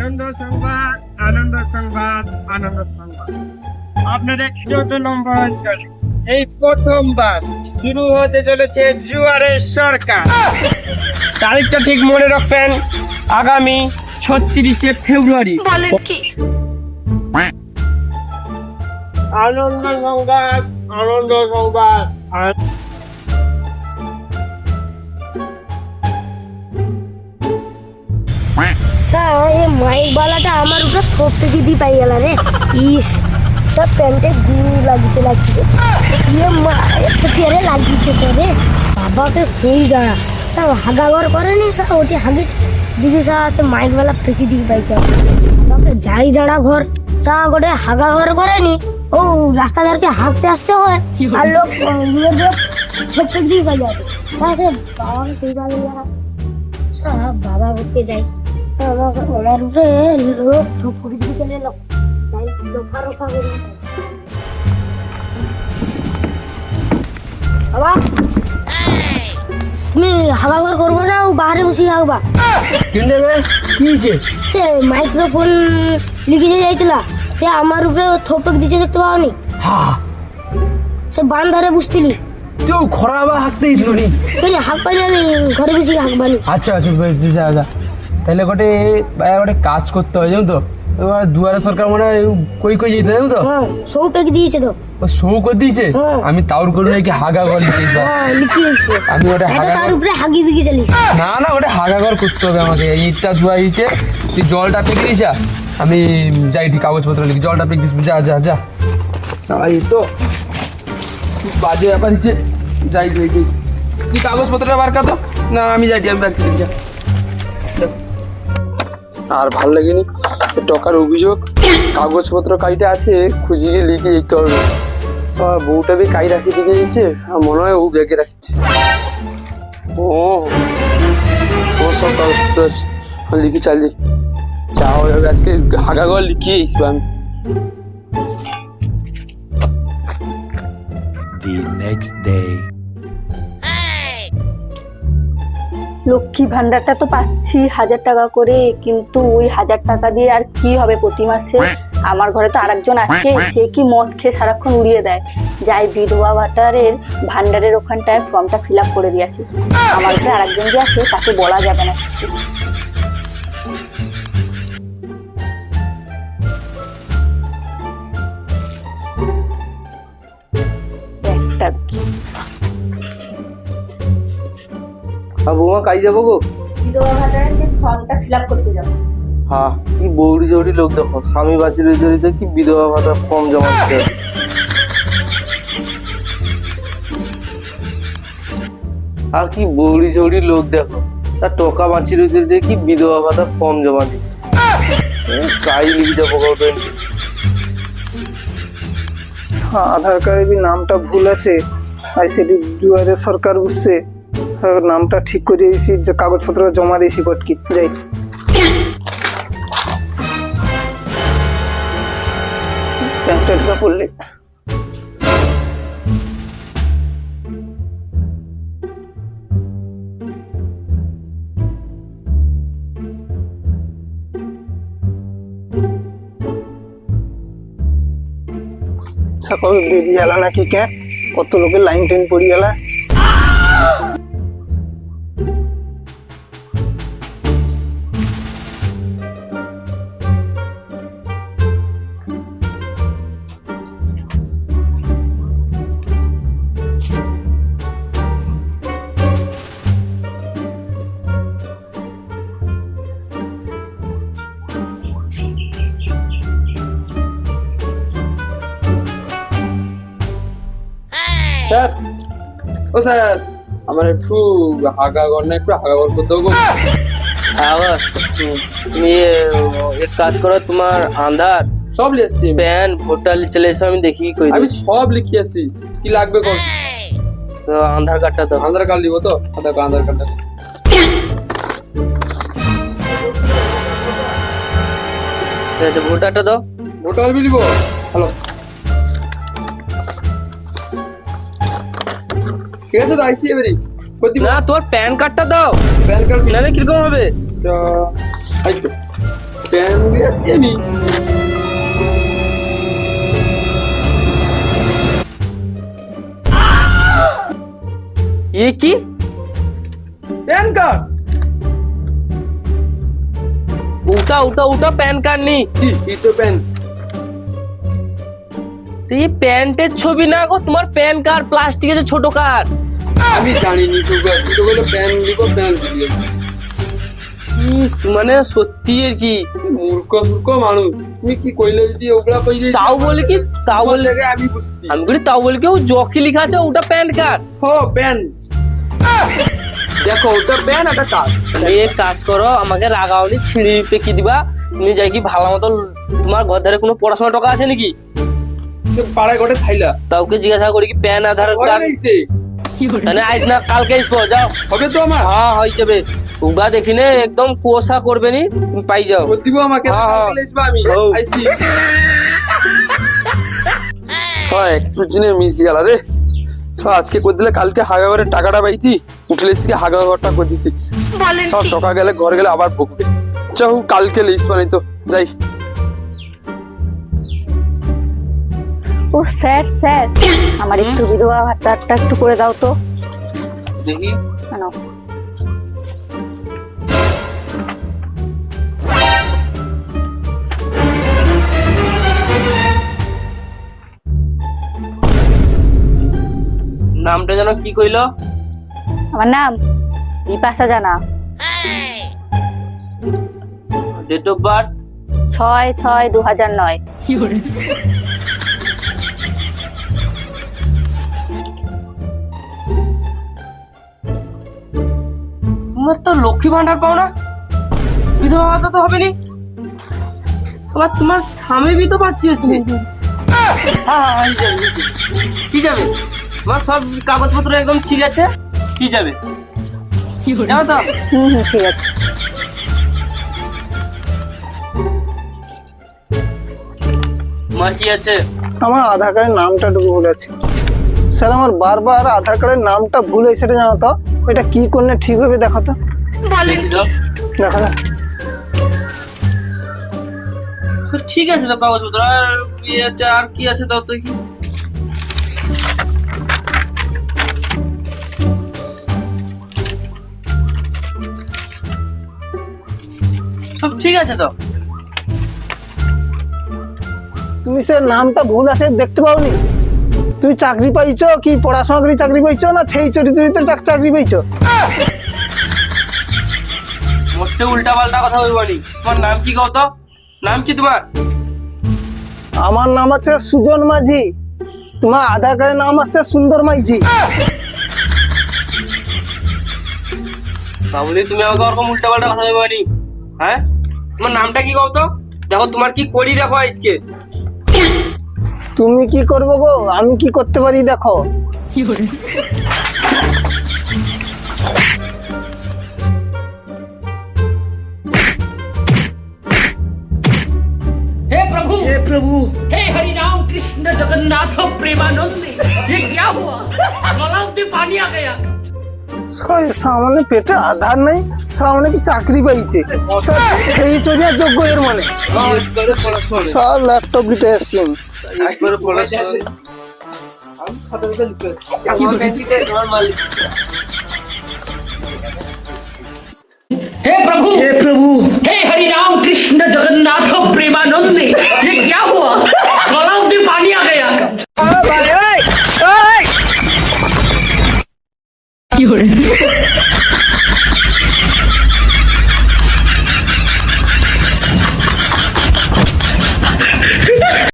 আনন্দ সংবাদ আনন্দ সংবাদ আনন্দ সংবাদ। আপনাদের চোদ্দ নম্বর অঞ্চলে এই প্রথমবার শুরু হতে চলেছে জুয়ারের সরকার। তারিখটা ঠিক মনে রাখবেন আগামী ছত্রিশে ফেব্রুয়ারি। আনন্দ সংবাদ আনন্দ সংবাদ আনন্দ স্যার এই মাইক বালাটা আমার উপরে থোপ থেকে দি পাই গেল রে ইস সব প্যান্টে গু লাগিছে লাগিছে ইয়ে মা তেরে লাগিছে তো রে বাবাকে হই দাঁড়া সব হাগাগর করেনি স্যার ওটি হাগি দিদি স্যার সে মাইক বালা ফেঁকি দিয়ে পাইছে বাবাকে যাই জাড়া ঘর স্যার গোটে হাগা ঘর করেনি ও রাস্তাদারকে হাঁকতে আসতে হয় আর লোক ইয়ে লোক ফেঁকি দিয়ে পাই যাবে স্যার সে বাবাকে সেই ভালো লাগা সব বাবা ঘুরতে যাই আমাকে ওনার লোক ঠোকরি দিতে নিল তাই রফা রফা করে বাবা তুমি হাওয়া ঘর করব না ও বাহারে বসে কিন্তু কি হয়েছে সে মাইক্রোফোন লিখে যাইছিলা সে আমার উপরে থোপক দিচ্ছে দেখতে পাওনি হা সে বান ধারে বুঝতিলি খরা বা হাঁকতে দিল নি হাঁক পাইনি আমি ঘরে বসে হাঁকবানি আচ্ছা আচ্ছা যা যা তাহলে গোটে ভাই গোটে কাজ করতে হয় জানো তো? এবার দুয়ারে সরকার মানে কই কই যেতে জানো তো? হ্যাঁ সৌ পেক দিয়েছে তো? ও শো করে দিয়েছে? হ্যাঁ। আমি তাউর করে নাকি হাগা ঘর হ্যাঁ লিখিয়েছে আমি ওটা হাগা তার উপরে হাগি দিকে চালিস না না ওটা হাগা ঘর করতে হবে আমাকে। ইটটা ধোয়া হয়েছে। তুই জলটা পেকে দিস আমি যাই ঠিক কাগজপত্র লিখি জলটা পেকে দিস যা যা যা। সবাই তো। বাজে ব্যাপার হচ্ছে। যাই যাই যাই। তুই কাগজপত্রটা বার কাতো না আমি যাই আমি ব্যাগ যা। আর ভালো লাগেনি। টাকার অভিযোগ, কাগজপত্র কাইটা আছে খুঁজে গিয়ে লিখে যেতে হবে। সব বউটা বি কাই রাখি দিকে গেছে আর মনে হয় ও ব্যাগে রাখছে ও ও সব কাগজপত্র আছে। লিখি চালি যা হয়ে যাবে, আজকে হাগাগর লিখিয়ে আসব আমি। The next day. লক্ষ্মী ভান্ডারটা তো পাচ্ছি হাজার টাকা করে, কিন্তু ওই হাজার টাকা দিয়ে আর কি হবে প্রতি মাসে? আমার ঘরে তো আরেকজন আছে, সে কি মদ খেয়ে সারাক্ষণ উড়িয়ে দেয়? যাই বিধবা ভাতারের ভান্ডারের ওখানটায় ফর্মটা ফিল আপ করে দিয়েছি আমার ঘরে আরেকজন যে আছে, তাকে বলা যাবে না। একটা আর বৌমা কাজ যাব গো? বিধবা ভাতারের সেই ফর্মটা ফিল আপ করতে যাব। হ্যাঁ কি বৌড়ি জৌড়ি লোক দেখো। স্বামী বাঁচির জড়িত কি বিধবা ভাতা কম জমা দিতে আর কি বৌড়ি জৌড়ি লোক দেখো। তার টাকা বাঁচির দিয়ে কি বিধবা ভাতা কম জমা দিই কাজ লিখে যাব আধার কার্ডে নামটা ভুল আছে। আর সেটি দুয়ারে সরকার বুঝছে নামটা ঠিক করে দিয়েছি, যে কাগজপত্র জমা দিয়েছি পটকি যাই। পড়লে। সকাল দেরি হলা নাকি কে? কত লোকের লাইন টাইন পড়ি গেলা স্যার। ও স্যার আমার একটু হাগা ঘর না একটু হাগা ঘর করতে হবে আবার? তুমি এক কাজ করো তোমার আধার সব লিখছি প্যান ভোটার চলে এসো আমি দেখি কই আমি সব লিখে আসি কি লাগবে কোন তো আধার কার্ডটা দাও। আধার কার্ড দিব তো? আধার কার্ড আধার কার্ডটা। ঠিক আছে ভোটারটা দাও। ভোটার বি লিব। হ্যালো। ঠিক আছে তো আইসি এবারে কত না তোর প্যান কার্ডটা দাও প্যান কার্ড নাহলে কীরকম হবে আইতো প্যান নিয়ে আসছি আমি এ কি প্যান কার্ড উঠা উঠা উঠা প্যান কার্ড নি এই তো প্যান এই প্যান্টের ছবি না গো তোমার প্যান কার্ড প্লাস্টিকের যে ছোট কার্ড আমি জানিনি সুগার তুই তো বলে প্যান দিব প্যান দিবি। মানে সত্যি আর কি? মূর্খ সূর্খ মানুষ। তুমি কি কইলে যদি ওগুলা কই দিই তাও বলি কি? তাও বলি আমি বুঝতি। আমি বলি তাও বলি কেউ জকি লেখা আছে ওটা প্যান কার্ড হো প্যান। দেখো ওটা প্যান একটা এই এক কাজ করো আমাকে রাগাওনি ছিঁড়ি পেকি দিবা। তুমি যাই কি ভালো মতো তোমার ঘর ধারে কোনো পড়াশোনা টাকা আছে নাকি? পাড়ায় ঘটে খাইলা তাওকে জিজ্ঞাসা করি কি প্যান আধার কার্ড? তাহলে আজ না কালকে আসব যাও। হবে তো আমার। হ্যাঁ হয়ে যাবে উগা দেখি নে একদম কুয়াশা করবে নি পাই যাও। দিব আমাকে হ্যাঁ, হ্যাঁ। আমি। হও। আইসি। একটু জিনে মিশে গেল রে। সব আজকে করে দিলে? কালকে হাগা করে টাকাটা পাইতি। উঠলে আজকে হাগা ঘরটা করে দিতি। সব টাকা গেলে ঘরে গেলে আবার বকবে। চাহু কালকে লিস বানাই তো যাই। ও স্যার স্যার। আমার একটু বিধবা ভাতাটা একটু করে দাও তো। দেখি। কেন? নামটা যেন কি কইলো? আমার নাম বিপাশা জানা ডেট অফ বার্থ ছয় ছয় দু হাজার নয় তোমার তো লক্ষ্মী ভান্ডার পাও না? বিধবা ভাতা তো হবে নি তোমার তোমার স্বামী বি তো বাঁচিয়েছে। হ্যাঁ, হ্যাঁ, হয়ে যাবে, যাবে। কি যাবে? তোমার সব কাগজপত্র একদম ঠিক আছে? কি যাবে? তো। হুম হুম ঠিক আছে। তোমার কি আছে? আমার আধার কার্ডের নামটা একটু ভুল আছে স্যার আমার বারবার আধার কার্ডের নামটা ভুল হয়েছে সেটা জানো তো? এটা কি করলে ঠিক হবে দেখো তো। দেখো না। ঠিক আছে তো কাগজপত্র আর ইয়েতে আর কি আছে তো কি সব ঠিক আছে তো? তুমি সে নামটা ভুল আছে দেখতে পাওনি? তুমি চাকরি পাইছো কি পড়াশোনা করে চাকরি পাইছো না সেই চরিত্রিতে চাকরি পাইছো? মোটে উল্টা পাল্টা কথা বলবানি। তোমার নাম কি কও নাম কি তোমার? আমার নাম আছে সুজন মাঝি। তোমার আধার কার্ডের নাম আছে সুন্দর মাঝি তাহলে তুমি আমাকে ওরকম উল্টা পাল্টা কথা বলবানি। হ্যাঁ? তোমার নামটা কি কও তো? দেখো তোমার কি করি দেখো আজকে? তুমি কি করবো গো আমি কি করতে পারি দেখো हे प्रभु हे प्रभु हे हरि राम कृष्ण जगन्नाथ प्रेमानंद ये क्या हुआ गलाव से पानी आ गया সে- সামনে পেটে আধার নাই সামনে কি চাকরি পাইছে? সেই চরিয়া যোগ্য এর মানে। সব ল্যাপটপ লিটে হে প্রভু! হে প্রভু! হে হরি রাম কৃষ্ণ জগন্নাথ প্রেমানন্দ!